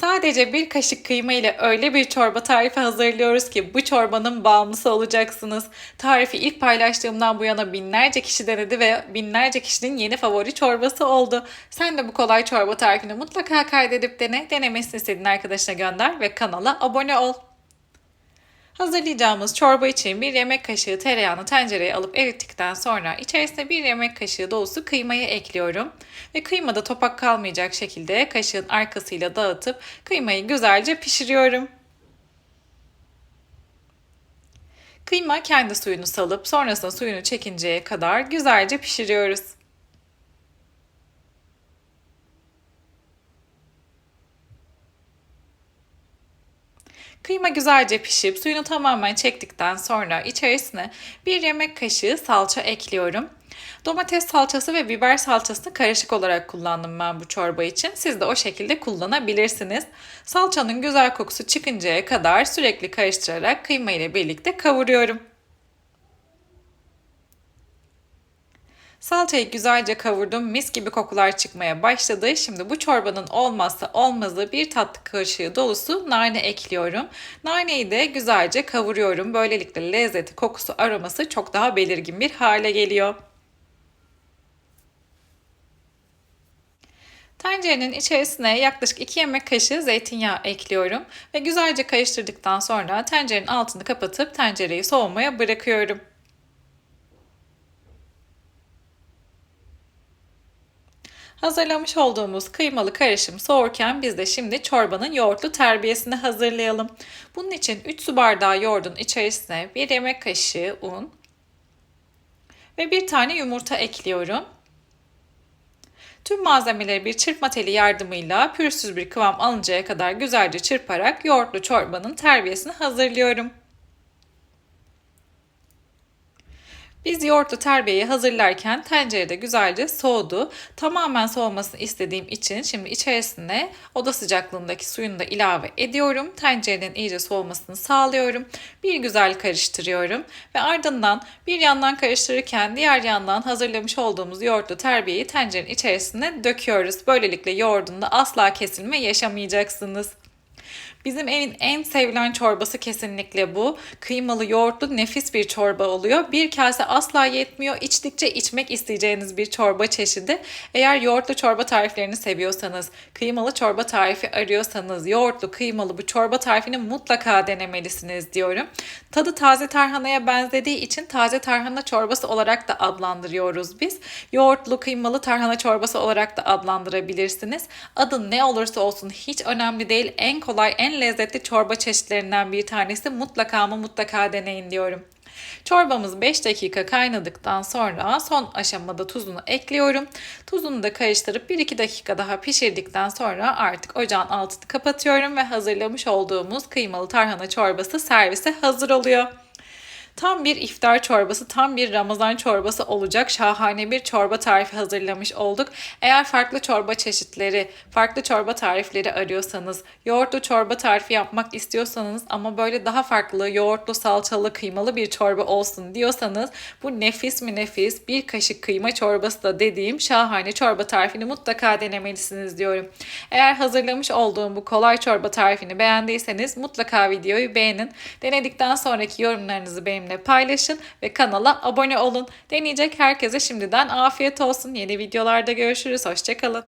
Sadece bir kaşık kıyma ile öyle bir çorba tarifi hazırlıyoruz ki bu çorbanın bağımlısı olacaksınız. Tarifi ilk paylaştığımdan bu yana binlerce kişi denedi ve binlerce kişinin yeni favori çorbası oldu. Sen de bu kolay çorba tarifini mutlaka kaydedip dene. Denemesini istediğin arkadaşına gönder ve kanala abone ol. Hazırlayacağımız çorba için bir yemek kaşığı tereyağını tencereye alıp erittikten sonra içerisine bir yemek kaşığı dolusu kıymayı ekliyorum. Ve kıymada topak kalmayacak şekilde kaşığın arkasıyla dağıtıp kıymayı güzelce pişiriyorum. Kıyma kendi suyunu salıp sonrasında suyunu çekinceye kadar güzelce pişiriyoruz. Kıyma güzelce pişip suyunu tamamen çektikten sonra içerisine bir yemek kaşığı salça ekliyorum. Domates salçası ve biber salçasını karışık olarak kullandım ben bu çorba için. Siz de o şekilde kullanabilirsiniz. Salçanın güzel kokusu çıkıncaya kadar sürekli karıştırarak kıyma ile birlikte kavuruyorum. Salçayı güzelce kavurdum. Mis gibi kokular çıkmaya başladı. Şimdi bu çorbanın olmazsa olmazı bir tatlı kaşığı dolusu nane ekliyorum. Naneyi de güzelce kavuruyorum. Böylelikle lezzeti, kokusu, aroması çok daha belirgin bir hale geliyor. Tencerenin içerisine yaklaşık 2 yemek kaşığı zeytinyağı ekliyorum ve güzelce karıştırdıktan sonra tencerenin altını kapatıp tencereyi soğumaya bırakıyorum. Hazırlamış olduğumuz kıymalı karışım soğurken biz de şimdi çorbanın yoğurtlu terbiyesini hazırlayalım. Bunun için 3 su bardağı yoğurdun içerisine 1 yemek kaşığı un ve bir tane yumurta ekliyorum. Tüm malzemeleri bir çırpma teli yardımıyla pürüzsüz bir kıvam alıncaya kadar güzelce çırparak yoğurtlu çorbanın terbiyesini hazırlıyorum. Biz yoğurtlu terbiyeyi hazırlarken tencerede güzelce soğudu. Tamamen soğumasını istediğim için şimdi içerisine oda sıcaklığındaki suyunu da ilave ediyorum. Tencerenin iyice soğumasını sağlıyorum. Bir güzel karıştırıyorum ve ardından bir yandan karıştırırken diğer yandan hazırlamış olduğumuz yoğurtlu terbiyeyi tencerenin içerisine döküyoruz. Böylelikle yoğurdunda asla kesilme yaşamayacaksınız. Bizim evin en sevilen çorbası kesinlikle bu. Kıymalı yoğurtlu nefis bir çorba oluyor. Bir kase asla yetmiyor. İçtikçe içmek isteyeceğiniz bir çorba çeşidi. Eğer yoğurtlu çorba tariflerini seviyorsanız, kıymalı çorba tarifi arıyorsanız, yoğurtlu kıymalı bu çorba tarifini mutlaka denemelisiniz diyorum. Tadı taze tarhanaya benzediği için taze tarhana çorbası olarak da adlandırıyoruz biz. Yoğurtlu kıymalı tarhana çorbası olarak da adlandırabilirsiniz. Adı ne olursa olsun hiç önemli değil. En kolay, en lezzetli çorba çeşitlerinden bir tanesi. Mutlaka ama mutlaka deneyin diyorum. Çorbamız 5 dakika kaynadıktan sonra son aşamada tuzunu ekliyorum. Tuzunu da karıştırıp 1-2 dakika daha pişirdikten sonra artık ocağın altını kapatıyorum ve hazırlamış olduğumuz kıymalı tarhana çorbası servise hazır oluyor. Tam bir iftar çorbası, tam bir Ramazan çorbası olacak şahane bir çorba tarifi hazırlamış olduk. Eğer farklı çorba çeşitleri, farklı çorba tarifleri arıyorsanız, yoğurtlu çorba tarifi yapmak istiyorsanız ama böyle daha farklı yoğurtlu, salçalı, kıymalı bir çorba olsun diyorsanız bu nefis mi nefis bir kaşık kıyma çorbası da dediğim şahane çorba tarifini mutlaka denemelisiniz diyorum. Eğer hazırlamış olduğum bu kolay çorba tarifini beğendiyseniz mutlaka videoyu beğenin. Denedikten sonraki yorumlarınızı benimle benimle paylaşın ve kanala abone olun. Deneyecek herkese şimdiden afiyet olsun. Yeni videolarda görüşürüz. Hoşçakalın.